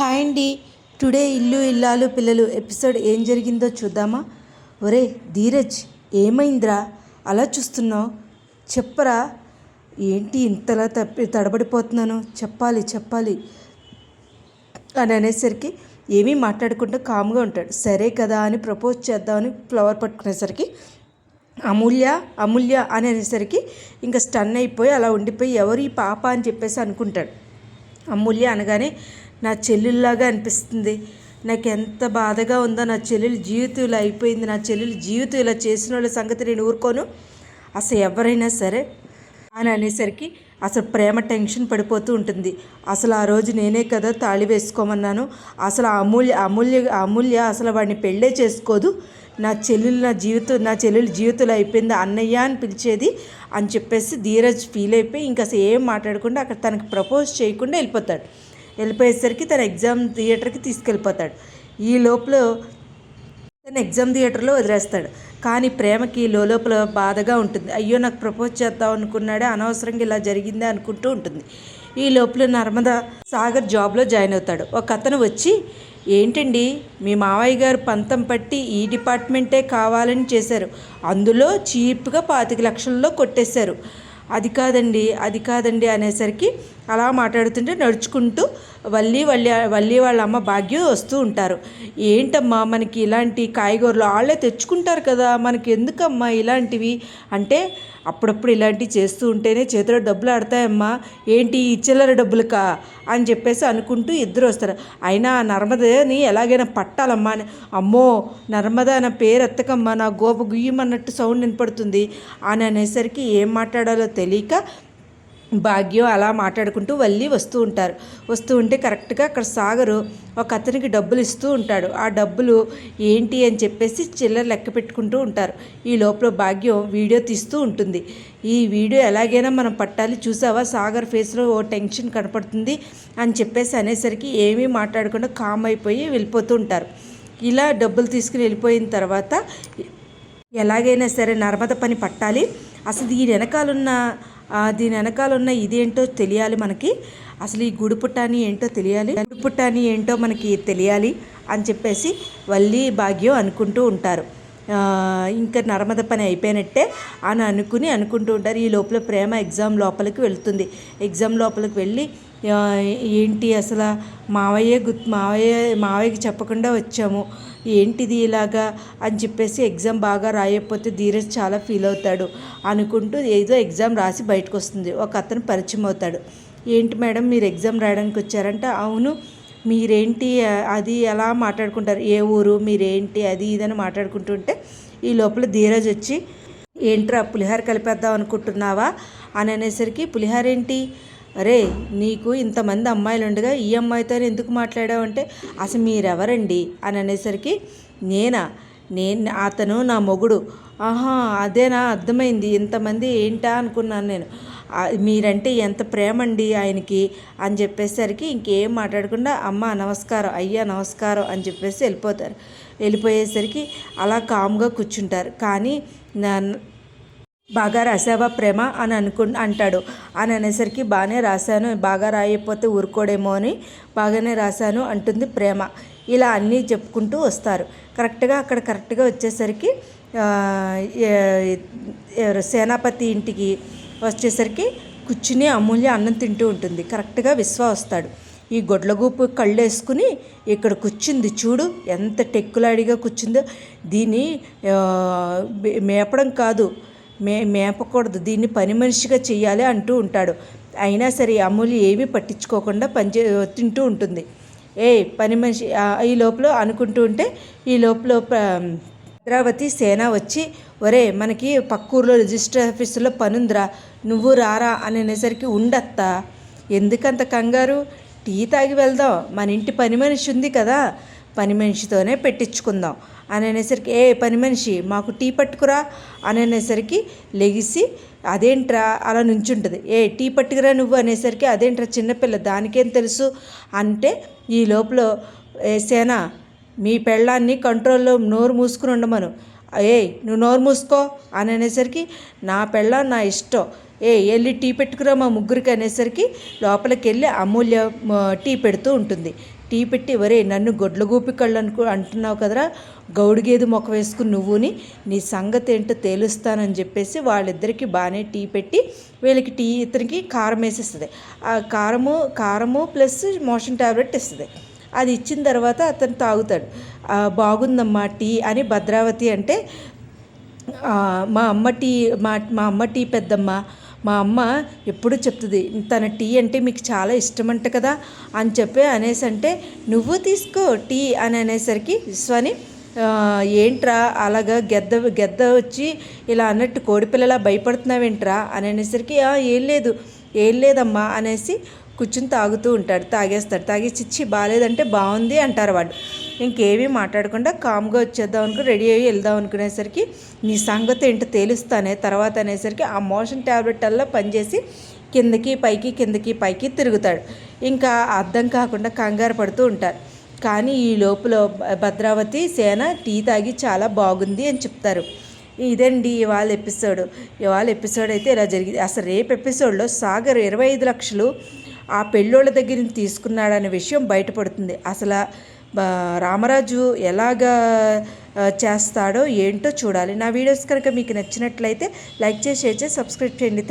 Hi అండి today ఇల్లు ఇల్లాలు పిల్లలు ఎపిసోడ్ ఏం జరిగిందో చూద్దామా? ఒరే ధీరజ్ ఏమైందిరా? అలా చూస్తున్నావు? చెప్పరా? ఏంటి ఇంతలా తప్పి తడబడిపోతున్నాను? చెప్పాలి చెప్పాలి. అని అనేసరికి ఏమీ మాట్లాడకుండా కామ్గా ఉంటాడు. సరే కదా అని ప్రపోజ్ చేద్దామని ఫ్లవర్ పట్టుకునేసరికి అమూల్య అమూల్య అని అనేసరికి ఇంకా స్టన్ అయిపోయి అలా ఉండిపోయి ఎవరు ఈ పాప అని చెప్పేసి అనుకుంటాడు. అమూల్య అనగానే నా చెల్లెల్లాగా అనిపిస్తుంది. నాకు ఎంత బాధగా ఉందో నా చెల్లెలు జీవితం ఇలా అయిపోయింది. నా చెల్లెలు జీవితం ఇలా చేసిన వాళ్ళ సంగతి నేను ఊరుకోను. అసలు ఎవరైనా సరే అని అనేసరికి అసలు ప్రేమ టెన్షన్ పడిపోతూ ఉంటుంది. అసలు ఆ రోజు నేనే కదా తాళి వేసుకోమన్నాను. అసలు ఆ అమూల్య అమూల్య అమూల్య అసలు వాడిని పెళ్ళే చేసుకోదు. నా చెల్లెలు నా జీవితం నా చెల్లెలు జీవితంలో అయిపోయింది అన్నయ్య అని పిలిచేది అని చెప్పేసి ధీరజ్ ఫీల్ అయిపోయి ఇంకా అసలు ఏం మాట్లాడకుండా అక్కడ తనకి ప్రపోజ్ చేయకుండా వెళ్ళిపోతాడు. వెళ్ళిపోయేసరికి తన ఎగ్జామ్ థియేటర్కి తీసుకెళ్ళిపోతాడు. ఈ లోపల తను ఎగ్జామ్ థియేటర్లో వదిలేస్తాడు. కానీ ప్రేమకి లోపల బాధగా ఉంటుంది. అయ్యో నాకు ప్రపోజ్ చేద్దాం అనుకున్నాడే అనవసరంగా ఇలా జరిగిందే అనుకుంటూ ఉంటుంది. ఈ లోపల నర్మదా సాగర్ జాబ్లో జాయిన్ అవుతాడు. ఒక అతను వచ్చి ఏంటండి మీ మావయ్య గారు పంతం పట్టి ఈ డిపార్ట్మెంటే కావాలని చేశారు. అందులో చీప్గా పాతిక లక్షల్లో కొట్టేశారు. అది కాదండి అది కాదండి అనేసరికి అలా మాట్లాడుతుంటే నడుచుకుంటూ వల్లి వల్లి వల్లి వాళ్ళ అమ్మ భాగ్యం వస్తూ ఉంటారు. ఏంటమ్మా మనకి ఇలాంటి కాయగూరలు వాళ్ళే తెచ్చుకుంటారు కదా మనకి ఎందుకమ్మా ఇలాంటివి? అంటే అప్పుడప్పుడు ఇలాంటివి చేస్తూ ఉంటేనే చేతిలో డబ్బులు ఆడతాయమ్మా. ఏంటి ఈ చిల్లర డబ్బులకా? అని చెప్పేసి అనుకుంటూ ఇద్దరు వస్తారు. అయినా నర్మదని ఎలాగైనా పట్టాలమ్మా అని. అమ్మో నర్మద నా పేరు ఎత్తకమ్మా నా గోప గుయ్యమన్నట్టు సౌండ్ వినపడుతుంది. అని అనేసరికి ఏం మాట్లాడాలో తెలియక భాగ్యం అలా మాట్లాడుకుంటూ వల్లి వస్తూ ఉంటారు. వస్తూ ఉంటే కరెక్ట్గా అక్కడ సాగరు. ఒక అతనికి డబ్బులు ఇస్తూ ఉంటాడు. ఆ డబ్బులు ఏంటి అని చెప్పేసి చిల్లర లెక్క పెట్టుకుంటూ ఉంటారు. ఈ లోపల భాగ్యం వీడియో తీస్తూ ఉంటుంది. ఈ వీడియో ఎలాగైనా మనం పట్టాలి. చూసావా? సాగర్ ఫేస్లో ఓ టెన్షన్ కనపడుతుంది అని చెప్పేసి అనేసరికి ఏమీ మాట్లాడకుండా కామ్ అయిపోయి వెళ్ళిపోతూ ఉంటారు. ఇలా డబ్బులు తీసుకుని వెళ్ళిపోయిన తర్వాత ఎలాగైనా సరే నర్మద పని పట్టాలి. అసలు దీని వెనకాలన్న దీని వెనకాల ఉన్న ఇదేంటో తెలియాలి మనకి. అసలు ఈ గుడి పుట్టాని ఏంటో తెలియాలి. గుడి పుట్టాని ఏంటో మనకి తెలియాలి అని చెప్పేసి వల్లి భాగ్యం అనుకుంటూ ఉంటారు. ఇంకా నర్మద పని అయిపోయినట్టే అని అనుకుని అనుకుంటూ ఉంటారు. ఈ లోపల ప్రేమ ఎగ్జామ్ లోపలికి వెళ్తుంది. ఎగ్జామ్ లోపలికి వెళ్ళి ఏంటి అసలు మావయ్య గుర్తు మావయ్య మావయ్యకి చెప్పకుండా వచ్చాము. ఏంటిది ఇలాగా? అని చెప్పేసి ఎగ్జామ్ బాగా రాయకపోతే ధీరజ్ చాలా ఫీల్ అవుతాడు. అనుకుంటూ ఏదో ఎగ్జామ్ రాసి బయటకు వస్తుంది ఒక అతను పరిచయం అవుతాడు. ఏంటి మేడం మీరు ఎగ్జామ్ రాయడానికి వచ్చారంటే? అవును. మీరేంటి? అది ఎలా మాట్లాడుకుంటారు? ఏ ఊరు? మీరేంటి? అది ఇదని మాట్లాడుకుంటుంటే ఈ లోపల ధీరజ్ వచ్చి ఏంట్రా పులిహార కలిపేద్దాం అనుకుంటున్నావా? అని అనేసరికి పులిహార ఏంటి? అరే నీకు ఇంతమంది అమ్మాయిలు ఉండగా ఈ అమ్మాయితో ఎందుకు మాట్లాడావంటే అసలు మీరెవరండి? అని అనేసరికి నేనా? నేను అతను నా మొగుడు. ఆహా అదేనా? అర్థమైంది. ఇంతమంది ఏంటా అనుకున్నాను నేను. మీరంటే ఎంత ప్రేమ అండి ఆయనకి? అని చెప్పేసరికి ఇంకేం మాట్లాడకుండా అమ్మ నమస్కారం అయ్యా నమస్కారం అని చెప్పేసి వెళ్ళిపోతారు. వెళ్ళిపోయేసరికి అలా కామ్గా కూర్చుంటారు. కానీ బాగా రాసావా ప్రేమ అని అనుకు అంటాడు. అని అనేసరికి బాగానే రాశాను బాగా రాయకపోతే ఊరుకోడేమో అని బాగానే రాశాను అంటుంది ప్రేమ. ఇలా అన్నీ చెప్పుకుంటూ వస్తారు. కరెక్ట్గా అక్కడ కరెక్ట్గా వచ్చేసరికి సేనాపతి ఇంటికి వచ్చేసరికి కూర్చుని అమూల్య అన్నం తింటూ ఉంటుంది. కరెక్ట్గా విశ్వ వస్తాడు. ఈ గొడ్లగూపు కళ్ళు వేసుకుని ఇక్కడ కూర్చుంది చూడు ఎంత టెక్కులాడిగా కూర్చుందో. దీన్ని మేపడం కాదు. మే మేపకూడదు. దీన్ని పని మనిషిగా చేయాలి అంటూ ఉంటాడు. అయినా సరే అమూల్య ఏమీ పట్టించుకోకుండా పనిచే తింటూ ఉంటుంది. ఏ పని మనిషి ఈ లోపల అనుకుంటూ ఉంటే ఈ లోపల భద్రావతి సేన వచ్చి ఒరే మనకి పక్కూరులో రిజిస్టర్ ఆఫీసులో పనుందిరా నువ్వు రారా అనేసరికి ఉండత్తా? ఎందుకంత కంగారు? టీ తాగి వెళ్దాం. మన ఇంటి పని మనిషి ఉంది కదా. పని మనిషితోనే పెట్టించుకుందాం. అని అనేసరికి ఏ పని మనిషి మాకు టీ పట్టుకురా అని అనేసరికి లెగిసి అదేంట్రా? అలా నుంచుంటుంది. ఏ టీ పట్టుకురా నువ్వు? అనేసరికి అదేంట్రా చిన్నపిల్ల దానికేం తెలుసు? అంటే ఈ లోపల ఏ సేన మీ పెళ్ళాన్ని కంట్రోల్లో నోరు మూసుకుని ఉండమను. ఏ నువ్వు నోరు మూసుకో అని అనేసరికి నా పెళ్ళ నా ఇష్టం. ఏ వెళ్ళి టీ పెట్టుకురా మా ముగ్గురికి అనేసరికి లోపలికి వెళ్ళి అమూల్య టీ పెడుతూ ఉంటుంది. టీ పెట్టి ఎవరే నన్ను గొడ్లగూపి కళ్ళు అనుకో అంటున్నావు కదరా గౌడిగేది మొక్క వేసుకుని నువ్వుని నీ సంగతి ఏంటో తేలుస్తానని చెప్పేసి వాళ్ళిద్దరికి బాగానే టీ పెట్టి వీళ్ళకి టీ ఇతనికి కారం వేసేస్తుంది. ఆ కారము కారము ప్లస్ మోషన్ ట్యాబ్లెట్ ఇస్తుంది అది ఇచ్చిన తర్వాత అతను తాగుతాడు. బాగుందమ్మా టీ అని భద్రావతి అంటే మా అమ్మ టీ మా మా అమ్మ టీ పెద్దమ్మ మా అమ్మ ఎప్పుడు చెప్తుంది తన టీ అంటే మీకు చాలా ఇష్టమంట కదా అని చెప్పి అనేసి అంటే నువ్వు తీసుకో టీ అని అనేసరికి విశ్వాని ఏంట్రా అలాగా గెద్ద గెద్ద వచ్చి ఇలా అన్నట్టు కోడిపిల్లలా భయపడుతున్నావేంట్రా అని అనేసరికి ఏం లేదు ఏం లేదమ్మా అనేసి కూర్చుని తాగుతూ ఉంటాడు. తాగేస్తాడు. తాగేసిచ్చి బాగాలేదంటే బాగుంది అంటారు వాళ్ళు ఇంకేమీ మాట్లాడకుండా కామ్గా వచ్చేద్దాం అనుకుని రెడీ అయ్యి వెళ్దాం అనుకునేసరికి నీ సంగతి ఏంటో తేలుస్తానే. తర్వాత అనేసరికి ఆ మోషన్ ట్యాబ్లెట్ అల్లా పనిచేసి కిందకి పైకి కిందకి పైకి తిరుగుతాడు. ఇంకా అర్థం కాకుండా కంగారు పడుతూ ఉంటారు. కానీ ఈ లోపల భద్రావతి సేన టీ తాగి చాలా బాగుంది అని చెప్తారు. ఇదండి ఇవాళ ఎపిసోడ్. ఇవాళ ఎపిసోడ్ అయితే ఇలా జరిగింది. అసలు రేపు ఎపిసోడ్లో సాగర్ ఇరవై ఐదు లక్షలు ఆ పెళ్ళోళ్ళ దగ్గర నుంచి తీసుకున్నాడనే విషయం బయటపడుతుంది. అసలు రామరాజు ఎలాగా చేస్తాడో ఏంటో చూడాలి. నా వీడియోస్ కనుక మీకు నచ్చినట్లయితే లైక్ చేసి షేర్ చేసి సబ్స్క్రైబ్ చేయండి.